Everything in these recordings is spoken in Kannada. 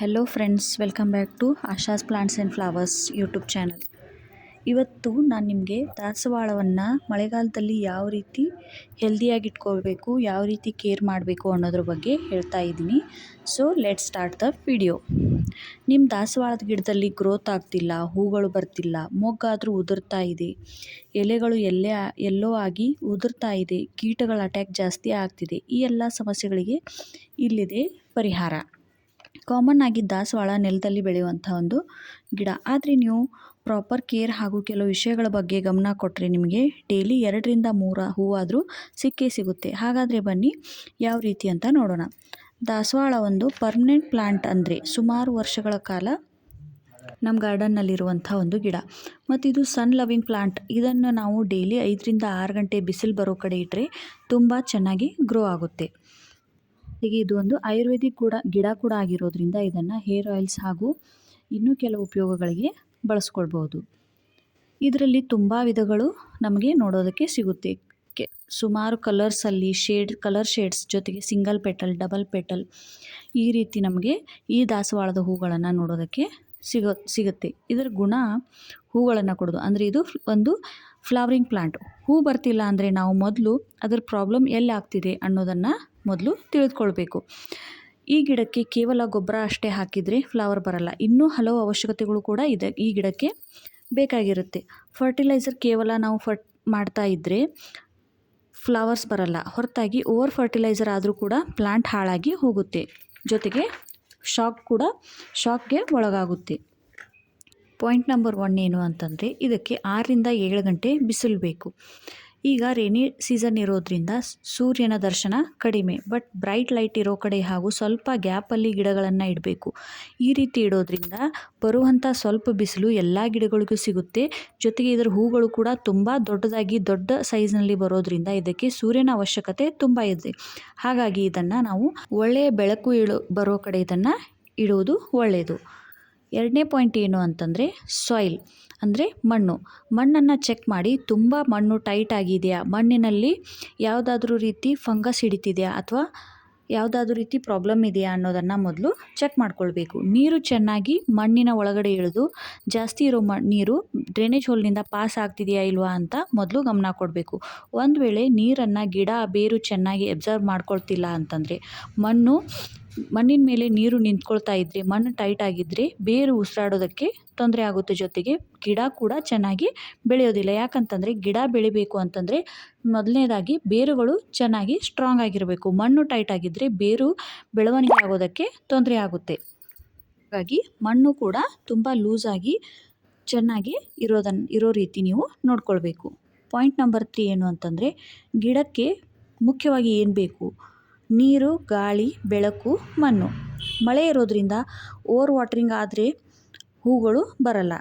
Hello friends welcome back to Asha's plants and flowers YouTube channel ಇವತ್ತು ನಾನು ನಿಮಗೆ ದಾಸವಾಳವನ್ನು ಮಳೆಗಾಲದಲ್ಲಿ ಯಾವ ರೀತಿ ಹೆಲ್ದಿಯಾಗಿ ಇಟ್ಕೋಬೇಕು ಯಾವ ರೀತಿ ಕೇರ್ ಮಾಡಬೇಕು ಅನ್ನೋದ್ರ ಬಗ್ಗೆ ಹೇಳ್ತಾ ಇದ್ದೀನಿ. So let start the video ನಿಮ್ಮ ದಾಸವಾಳದ ಗಿಡದಲ್ಲಿ ಗ್ರೋತ್ ಆಗ್ತಿಲ್ಲ, ಹೂಗಳು ಬರ್ತಿಲ್ಲ, ಮೊಗ್ಗಾದರೂ ಉದುರ್ತಾ ಇದೆ, ಎಲೆಗಳು ಎಲ್ಲೇ ಎಲ್ಲೋ ಆಗಿ ಉದುರ್ತಾ ಇದೆ, ಕೀಟಗಳ ಅಟ್ಯಾಕ್ ಜಾಸ್ತಿ ಆಗ್ತಿದೆ, ಈ ಎಲ್ಲ ಸಮಸ್ಯೆಗಳಿಗೆ ಇಲ್ಲಿದೆ ಪರಿಹಾರ. ಕಾಮನ್ ಆಗಿ ದಾಸವಾಳ ನೆಲದಲ್ಲಿ ಬೆಳೆಯುವಂಥ ಒಂದು ಗಿಡ. ಆದರೆ ನೀವು ಪ್ರಾಪರ್ ಕೇರ್ ಹಾಗೂ ಕೆಲವು ವಿಷಯಗಳ ಬಗ್ಗೆ ಗಮನ ಕೊಟ್ಟರೆ ನಿಮಗೆ ಡೈಲಿ ಎರಡರಿಂದ ಮೂರು ಹೂವಾದರೂ ಸಿಕ್ಕೇ ಸಿಗುತ್ತೆ. ಹಾಗಾದರೆ ಬನ್ನಿ, ಯಾವ ರೀತಿ ಅಂತ ನೋಡೋಣ. ದಾಸವಾಳ ಒಂದು ಪರ್ಮನೆಂಟ್ ಪ್ಲಾಂಟ್ ಅಂದರೆ ಸುಮಾರು ವರ್ಷಗಳ ಕಾಲ ನಮ್ಮ ಗಾರ್ಡನ್ನಲ್ಲಿರುವಂಥ ಒಂದು ಗಿಡ. ಮತ್ತು ಇದು ಸನ್ ಲವಿಂಗ್ ಪ್ಲಾಂಟ್ ಇದನ್ನು ನಾವು ಡೈಲಿ ಐದರಿಂದ ಆರು ಗಂಟೆ ಬಿಸಿಲು ಬರೋ ಕಡೆ ಇಟ್ಟರೆ ತುಂಬ ಚೆನ್ನಾಗಿ ಗ್ರೋ ಆಗುತ್ತೆ. ಹೀಗೆ ಇದು ಒಂದು ಆಯುರ್ವೇದಿಕ್ ಕೂಡ ಗಿಡ ಕೂಡ ಆಗಿರೋದ್ರಿಂದ ಇದನ್ನು ಹೇರ್ ಆಯಿಲ್ಸ್ ಹಾಗೂ ಇನ್ನೂ ಕೆಲವು ಉಪಯೋಗಗಳಿಗೆ ಬಳಸ್ಕೊಳ್ಬೋದು. ಇದರಲ್ಲಿ ತುಂಬ ವಿಧಗಳು ನಮಗೆ ನೋಡೋದಕ್ಕೆ ಸಿಗುತ್ತೆ. ಕೆ, ಸುಮಾರು ಕಲರ್ಸಲ್ಲಿ ಶೇಡ್ ಕಲರ್ ಶೇಡ್ಸ್ ಜೊತೆಗೆ ಸಿಂಗಲ್ ಪೆಟಲ್ ಡಬಲ್ ಪೆಟಲ್ ಈ ರೀತಿ ನಮಗೆ ಈ ದಾಸವಾಳದ ಹೂಗಳನ್ನು ನೋಡೋದಕ್ಕೆ ಸಿಗೋ, ಸಿಗುತ್ತೆ. ಇದರ ಗುಣ ಹೂಗಳನ್ನು ಕೊಡೋದು. ಅಂದರೆ ಇದು ಒಂದು ಫ್ಲವರಿಂಗ್ ಪ್ಲಾಂಟ್ ಹೂ ಬರ್ತಿಲ್ಲ ಅಂದರೆ ನಾವು ಮೊದಲು ಅದರ ಪ್ರಾಬ್ಲಮ್ ಎಲ್ಲಿ ಆಗ್ತಿದೆ ಅನ್ನೋದನ್ನು ಮೊದಲು ತಿಳಿದುಕೊಳ್ಬೇಕು. ಈ ಗಿಡಕ್ಕೆ ಕೇವಲ ಗೊಬ್ಬರ ಅಷ್ಟೇ ಹಾಕಿದರೆ ಫ್ಲವರ್ ಬರಲ್ಲ. ಇನ್ನೂ ಹಲವು ಅವಶ್ಯಕತೆಗಳು ಕೂಡ ಇದೆ. ಈ ಗಿಡಕ್ಕೆ ಬೇಕಾಗಿರುತ್ತೆ. ಫರ್ಟಿಲೈಸರ್ ಕೇವಲ ನಾವು ಫರ್ಟ್ ಮಾಡ್ತಾ ಇದ್ದರೆ ಫ್ಲವರ್ಸ್ ಬರಲ್ಲ. ಹೊರತಾಗಿ ಓವರ್ ಫರ್ಟಿಲೈಸರ್ ಆದರೂ ಕೂಡ ಪ್ಲಾಂಟ್ ಹಾಳಾಗಿ ಹೋಗುತ್ತೆ. ಜೊತೆಗೆ ಶಾಕ್ ಕೂಡ ಶಾಕ್ಗೆ ಒಳಗಾಗುತ್ತೆ. ಪಾಯಿಂಟ್ ನಂಬರ್ ಒನ್ ಏನು ಅಂತಂದರೆ ಇದಕ್ಕೆ ಆರರಿಂದ ಏಳು ಗಂಟೆ ಬಿಸಿಲು ಬೇಕು. ಈಗ ರೇನಿ ಸೀಸನ್ ಇರೋದ್ರಿಂದ ಸೂರ್ಯನ ದರ್ಶನ ಕಡಿಮೆ ಬಟ್ ಬ್ರೈಟ್ ಲೈಟ್ ಇರೋ ಕಡೆ ಹಾಗೂ ಸ್ವಲ್ಪ ಗ್ಯಾಪಲ್ಲಿ ಗಿಡಗಳನ್ನು ಇಡಬೇಕು. ಈ ರೀತಿ ಇಡೋದ್ರಿಂದ ಬರುವಂಥ ಸ್ವಲ್ಪ ಬಿಸಿಲು ಎಲ್ಲ ಗಿಡಗಳಿಗೂ ಸಿಗುತ್ತೆ. ಜೊತೆಗೆ ಇದರ ಹೂಗಳು ಕೂಡ ತುಂಬ ದೊಡ್ಡದಾಗಿ ದೊಡ್ಡ ಸೈಜ್ನಲ್ಲಿ ಬರೋದ್ರಿಂದ ಇದಕ್ಕೆ ಸೂರ್ಯನ ಅವಶ್ಯಕತೆ ತುಂಬ ಇದೆ. ಹಾಗಾಗಿ ಇದನ್ನು ನಾವು ಒಳ್ಳೆಯ ಬೆಳಕು ಇಳು, ಬರೋ ಕಡೆ ಇದನ್ನು ಇಡುವುದು ಒಳ್ಳೆಯದು ಎರಡನೇ ಪಾಯಿಂಟ್ ಏನು ಅಂತಂದರೆ ಸಾಯಿಲ್ ಅಂದರೆ ಮಣ್ಣು. ಮಣ್ಣನ್ನು ಚೆಕ್ ಮಾಡಿ ತುಂಬ ಮಣ್ಣು ಟೈಟ್ ಆಗಿದೆಯಾ? ಮಣ್ಣಿನಲ್ಲಿ ಯಾವುದಾದ್ರೂ ರೀತಿ ಫಂಗಸ್ ಹಿಡಿತಿದೆಯಾ? ಅಥವಾ ಯಾವುದಾದ್ರೂ ರೀತಿ ಪ್ರಾಬ್ಲಮ್ ಇದೆಯಾ ಅನ್ನೋದನ್ನು ಮೊದಲು ಚೆಕ್ ಮಾಡ್ಕೊಳ್ಬೇಕು. ನೀರು ಚೆನ್ನಾಗಿ ಮಣ್ಣಿನ ಒಳಗಡೆ ಇಳಿದು ಜಾಸ್ತಿ ಇರೋ ಮ, ನೀರು ಡ್ರೈನೇಜ್ ಹೋಲ್ನಿಂದ ಪಾಸ್ ಆಗ್ತಿದೆಯಾ ಇಲ್ವಾ ಅಂತ ಮೊದಲು ಗಮನ ಕೊಡಬೇಕು. ಒಂದು ವೇಳೆ ನೀರನ್ನು ಗಿಡ, ಬೇರು ಚೆನ್ನಾಗಿ ಅಬ್ಸರ್ವ್ ಮಾಡ್ಕೊಳ್ತಿಲ್ಲ ಅಂತಂದರೆ ಮಣ್ಣು ಮಣ್ಣಿನ ಮೇಲೆ ನೀರು ನಿಂತ್ಕೊಳ್ತಾ ಇದ್ದರೆ ಮಣ್ಣು ಟೈಟ್ ಆಗಿದ್ದರೆ ಬೇರು ಉಸಿರಾಡೋದಕ್ಕೆ ತೊಂದರೆ ಆಗುತ್ತೆ ಜೊತೆಗೆ ಗಿಡ ಕೂಡ ಚೆನ್ನಾಗಿ ಬೆಳೆಯೋದಿಲ್ಲ. ಯಾಕಂತಂದರೆ ಗಿಡ ಬೆಳಿಬೇಕು ಅಂತಂದರೆ ಮೊದಲನೇದಾಗಿ ಬೇರುಗಳು ಚೆನ್ನಾಗಿ ಸ್ಟ್ರಾಂಗ್ ಆಗಿರಬೇಕು. ಮಣ್ಣು ಟೈಟ್ ಆಗಿದ್ದರೆ ಬೇರು ಬೆಳವಣಿಗೆ ಆಗೋದಕ್ಕೆ ತೊಂದರೆ ಆಗುತ್ತೆ. ಹಾಗಾಗಿ ಮಣ್ಣು ಕೂಡ ತುಂಬ ಲೂಸಾಗಿ ಚೆನ್ನಾಗಿ ಇರೋದನ್ನು ಇರೋ ರೀತಿ ನೀವು ನೋಡ್ಕೊಳ್ಬೇಕು. ಪಾಯಿಂಟ್ ನಂಬರ್ ತ್ರೀ ಏನು ಅಂತಂದರೆ ಗಿಡಕ್ಕೆ ಮುಖ್ಯವಾಗಿ ಏನು ಬೇಕು? ನೀರು, ಗಾಳಿ, ಬೆಳಕು, ಮಣ್ಣು. ಮಳೆ ಇರೋದ್ರಿಂದ ಓವರ್ ವಾಟ್ರಿಂಗ್ ಆದರೆ ಹೂಗಳು ಬರಲ್ಲ.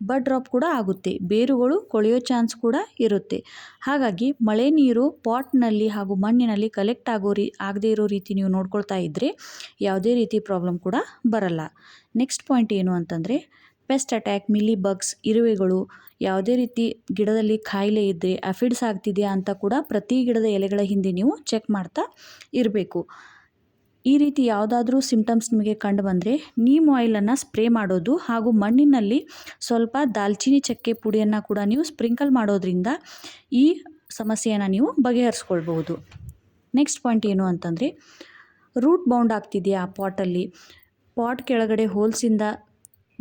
ಬಡ್ ಡ್ರಾಪ್ ಕೂಡ ಆಗುತ್ತೆ. ಬೇರುಗಳು ಕೊಳೆಯೋ ಚಾನ್ಸ್ ಕೂಡ ಇರುತ್ತೆ. ಹಾಗಾಗಿ ಮಳೆ ನೀರು ಪಾಟ್ನಲ್ಲಿ ಹಾಗೂ ಮಣ್ಣಿನಲ್ಲಿ ಕಲೆಕ್ಟ್ ಆಗೋ ರೀ, ಆಗದೇ ಇರೋ ರೀತಿ ನೀವು ನೋಡ್ಕೊಳ್ತಾ ಇದ್ದರೆ ಯಾವುದೇ ರೀತಿ ಪ್ರಾಬ್ಲಮ್ ಕೂಡ ಬರಲ್ಲ. ನೆಕ್ಸ್ಟ್ ಪಾಯಿಂಟ್ ಏನು ಅಂತಂದರೆ ಪೆಸ್ಟ್ ಅಟ್ಯಾಕ್ ಮಿಲಿ ಬಗ್ಸ್, ಇರುವೆಗಳು ಯಾವುದೇ ರೀತಿ ಗಿಡದಲ್ಲಿ ಕಾಯಿಲೆ ಇದ್ದರೆ ಅಫಿಡ್ಸ್ ಆಗ್ತಿದೆಯಾ ಅಂತ ಕೂಡ ಪ್ರತಿ ಗಿಡದ ಎಲೆಗಳ ಹಿಂದೆ ನೀವು ಚೆಕ್ ಮಾಡ್ತಾ ಇರಬೇಕು. ಈ ರೀತಿ ಯಾವುದಾದ್ರೂ ಸಿಮ್ಟಮ್ಸ್ ನಿಮಗೆ ಕಂಡು ಬಂದರೆ ನೀಮ್ ಆಯಿಲನ್ನು ಸ್ಪ್ರೇ ಮಾಡೋದು ಹಾಗೂ ಮಣ್ಣಿನಲ್ಲಿ ಸ್ವಲ್ಪ ದಾಲ್ಚಿನ್ನಿ ಚಕ್ಕೆ ಪುಡಿಯನ್ನು ಕೂಡ ನೀವು ಸ್ಪ್ರಿಂಕಲ್ ಮಾಡೋದ್ರಿಂದ ಈ ಸಮಸ್ಯೆಯನ್ನು ನೀವು ಬಗೆಹರಿಸ್ಕೊಳ್ಬಹುದು. ನೆಕ್ಸ್ಟ್ ಪಾಯಿಂಟ್ ಏನು ಅಂತಂದರೆ, ರೂಟ್ ಬೌಂಡ್ ಆಗ್ತಿದೆಯಾ ಪಾಟಲ್ಲಿ? ಪಾಟ್ ಕೆಳಗಡೆ ಹೋಲ್ಸಿಂದ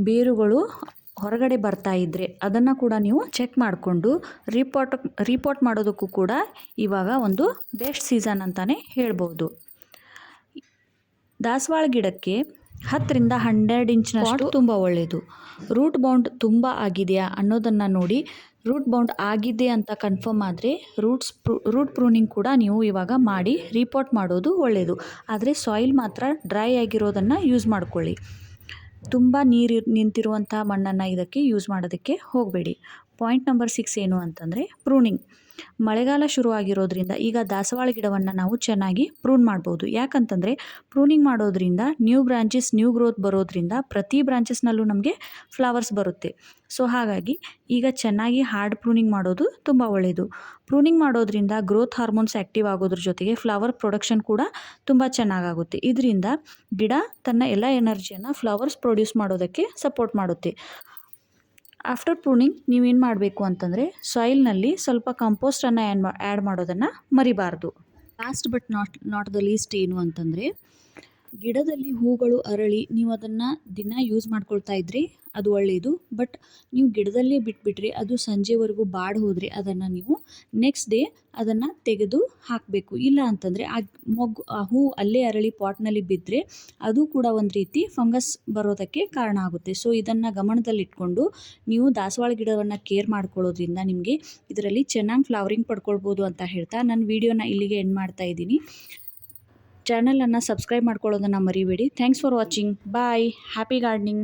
ಬೇರುಗಳು ಹೊರಗಡೆ ಬರ್ತಾ ಇದ್ದರೆ ಅದನ್ನು ಕೂಡ ನೀವು ಚೆಕ್ ಮಾಡಿಕೊಂಡು ರಿಪೋರ್ಟ್ ರಿಪೋರ್ಟ್ ಮಾಡೋದಕ್ಕೂ ಕೂಡ ಇವಾಗ ಒಂದು ಬೆಸ್ಟ್ ಸೀಸನ್ ಅಂತಲೇ ಹೇಳ್ಬೋದು. ದಾಸವಾಳ ಗಿಡಕ್ಕೆ ಹತ್ತರಿಂದ ಹನ್ನೆರಡು ಇಂಚ್ನಷ್ಟು ತುಂಬ ಒಳ್ಳೆಯದು ರೂಟ್ ಬೌಂಡ್ ತುಂಬ ಆಗಿದೆಯಾ ಅನ್ನೋದನ್ನು ನೋಡಿ ರೂಟ್ ಬೌಂಡ್ ಆಗಿದೆ ಅಂತ ಕನ್ಫರ್ಮ್ ಆದರೆ ರೂಟ್ಸ್ ಪ್ರೂ ರೂಟ್ ಪ್ರೂನಿಂಗ್ ಕೂಡ ನೀವು ಇವಾಗ ಮಾಡಿ ರಿಪೋರ್ಟ್ ಮಾಡೋದು ಒಳ್ಳೆಯದು ಆದರೆ ಸಾಯಿಲ್ ಮಾತ್ರ ಡ್ರೈ ಆಗಿರೋದನ್ನು ಯೂಸ್ ಮಾಡ್ಕೊಳ್ಳಿ. ತುಂಬ ನೀರು ನಿಂತಿರುವಂಥ ಮಣ್ಣನ್ನು ಇದಕ್ಕೆ ಯೂಸ್ ಮಾಡೋದಕ್ಕೆ ಹೋಗಬೇಡಿ. ಪಾಯಿಂಟ್ ನಂಬರ್ ಸಿಕ್ಸ್ ಏನು ಅಂತಂದರೆ ಪ್ರೂನಿಂಗ್. ಮಳೆಗಾಲ ಶುರುವಾಗಿರೋದ್ರಿಂದ ಈಗ ದಾಸವಾಳ ಗಿಡವನ್ನು ನಾವು ಚೆನ್ನಾಗಿ ಪ್ರೂನ್ ಮಾಡ್ಬೋದು. ಯಾಕಂತಂದರೆ ಪ್ರೂನಿಂಗ್ ಮಾಡೋದ್ರಿಂದ ನ್ಯೂ ಬ್ರಾಂಚಸ್ ನ್ಯೂ ಗ್ರೋತ್ ಬರೋದ್ರಿಂದ ಪ್ರತಿ ಬ್ರಾಂಚಸ್ನಲ್ಲೂ ನಮಗೆ ಫ್ಲವರ್ಸ್ ಬರುತ್ತೆ. ಸೊ ಹಾಗಾಗಿ ಈಗ ಚೆನ್ನಾಗಿ ಹಾರ್ಡ್ ಪ್ರೂನಿಂಗ್ ಮಾಡೋದು ತುಂಬ ಒಳ್ಳೆಯದು ಪ್ರೂನಿಂಗ್ ಮಾಡೋದ್ರಿಂದ ಗ್ರೋತ್ ಹಾರ್ಮೋನ್ಸ್ ಆ್ಯಕ್ಟಿವ್ ಆಗೋದ್ರ ಜೊತೆಗೆ ಫ್ಲವರ್ ಪ್ರೊಡಕ್ಷನ್ ಕೂಡ ತುಂಬ ಚೆನ್ನಾಗಾಗುತ್ತೆ. ಇದರಿಂದ ಗಿಡ ತನ್ನ ಎಲ್ಲ ಎನರ್ಜಿಯನ್ನು ಫ್ಲವರ್ಸ್ ಪ್ರೊಡ್ಯೂಸ್ ಮಾಡೋದಕ್ಕೆ ಸಪೋರ್ಟ್ ಮಾಡುತ್ತೆ. ಆಫ್ಟರ್ ಪ್ರೂನಿಂಗ್ ನೀವೇನು ಮಾಡಬೇಕು ಅಂತಂದರೆ ಸಾಯಿಲ್ನಲ್ಲಿ ಸ್ವಲ್ಪ ಕಂಪೋಸ್ಟನ್ನು ಆ್ಯಡ್ ಆ್ಯಡ್ ಮಾಡೋದನ್ನು ಮರಿಬಾರ್ದು. Last but not not the least ಏನು ಅಂತಂದರೆ ಗಿಡದಲ್ಲಿ ಹೂಗಳು ಅರಳಿ ನೀವು ಅದನ್ನು ದಿನ ಯೂಸ್ ಮಾಡ್ಕೊಳ್ತಾ ಇದ್ರಿ, ಅದು ಒಳ್ಳೆಯದು ಬಟ್ ನೀವು ಗಿಡದಲ್ಲೇ ಬಿಟ್ಬಿಟ್ರಿ, ಅದು ಸಂಜೆವರೆಗೂ ಬಾಡಿ ಹೋದ್ರಿ, ಅದನ್ನು ನೀವು ನೆಕ್ಸ್ಟ್ ಡೇ ಅದನ್ನು ತೆಗೆದು ಹಾಕಬೇಕು. ಇಲ್ಲ ಅಂತಂದರೆ ಆ ಮೊಗ್ಗು, ಆ ಹೂ ಅಲ್ಲೇ ಅರಳಿ ಪಾಟ್ನಲ್ಲಿ ಬಿದ್ದರೆ ಅದು ಕೂಡ ಒಂದು ರೀತಿ ಫಂಗಸ್ ಬರೋದಕ್ಕೆ ಕಾರಣ ಆಗುತ್ತೆ. ಸೊ ಇದನ್ನು ಗಮನದಲ್ಲಿಟ್ಕೊಂಡು ನೀವು ದಾಸವಾಳ ಗಿಡವನ್ನು ಕೇರ್ ಮಾಡ್ಕೊಳ್ಳೋದ್ರಿಂದ ನಿಮಗೆ ಇದರಲ್ಲಿ ಚೆನ್ನಾಗಿ ಫ್ಲವರಿಂಗ್ ಪಡ್ಕೊಳ್ಬೋದು ಅಂತ ಹೇಳ್ತಾ ನನ್ನ ವೀಡಿಯೋನ ಇಲ್ಲಿಗೆ ಎಂಡ್ ಮಾಡ್ತಾ ಇದ್ದೀನಿ. ಚಾನಲನ್ನು ಸಬ್ಸ್ಕ್ರೈಬ್ ಮಾಡ್ಕೊಳ್ಳೋದನ್ನು ಮರಿಬೇಡಿ. Thanks for watching bye happy gardening